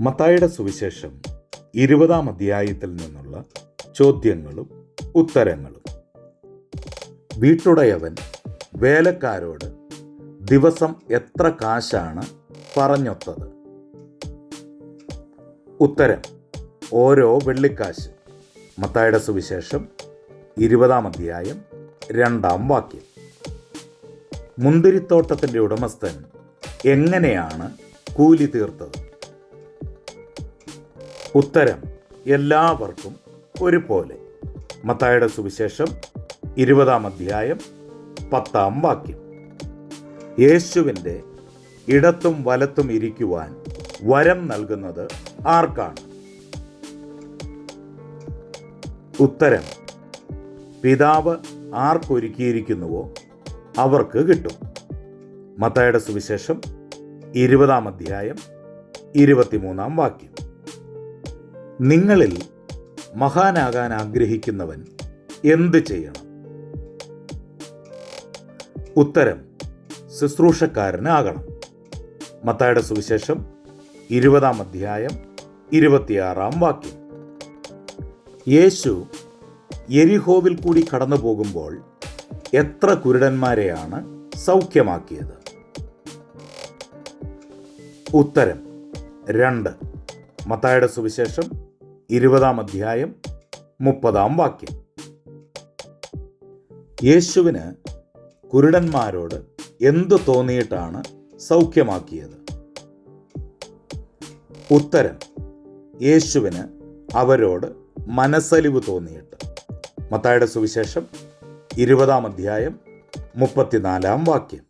മത്തായുടെ സുവിശേഷം ഇരുപതാം അധ്യായത്തിൽ നിന്നുള്ള ചോദ്യങ്ങളും ഉത്തരങ്ങളും. വീട്ടുടയവൻ വേലക്കാരോട് ദിവസം എത്ര കാശാണ് പറഞ്ഞൊത്തത്? ഉത്തരം ഓരോ വെള്ളിക്കാശ്. മത്തായുടെ സുവിശേഷം ഇരുപതാം അധ്യായം രണ്ടാം വാക്യം. മുന്തിരിത്തോട്ടത്തിന്റെ ഉടമസ്ഥൻ എങ്ങനെയാണ് കൂലി തീർത്തത്? ഉത്തരം എല്ലാവർക്കും ഒരുപോലെ. മത്തായുടെ സുവിശേഷം ഇരുപതാം അധ്യായം പത്താം വാക്യം. യേശുവിന്റെ ഇടത്തും വലത്തും ഇരിക്കുവാൻ വരം നൽകുന്നത് ആർക്കാണ്? ഉത്തരം പിതാവ് ആർക്കൊരുക്കിയിരിക്കുന്നുവോ അവർക്ക് കിട്ടും. മത്തായുടെ സുവിശേഷം ഇരുപതാം അധ്യായം ഇരുപത്തിമൂന്നാം വാക്യം. നിങ്ങളിൽ മഹാനാകാൻ ആഗ്രഹിക്കുന്നവൻ എന്ത് ചെയ്യണം? ഉത്തരം ശുശ്രൂഷക്കാരനാകണം. മത്തായുടെ സുവിശേഷം ഇരുപതാം അധ്യായം ഇരുപത്തിയാറാം വാക്യം. യേശു എരിഹോവിൽ കൂടി കടന്നു പോകുമ്പോൾ എത്ര കുരുടന്മാരെയാണ് സൗഖ്യമാക്കിയത്? ഉത്തരം രണ്ട്. മത്തായുടെ സുവിശേഷം ഇരുപതാം അധ്യായം മുപ്പതാം വാക്യം. യേശുവിന് കുരുടന്മാരോട് എന്തു തോന്നിയിട്ടാണ് സൗഖ്യമാക്കിയത്? ഉത്തരം യേശുവിന് അവരോട് മനസ്സലിവ് തോന്നിയിട്ട്. മത്തായുടെ സുവിശേഷം ഇരുപതാം അധ്യായം മുപ്പത്തിനാലാം വാക്യം.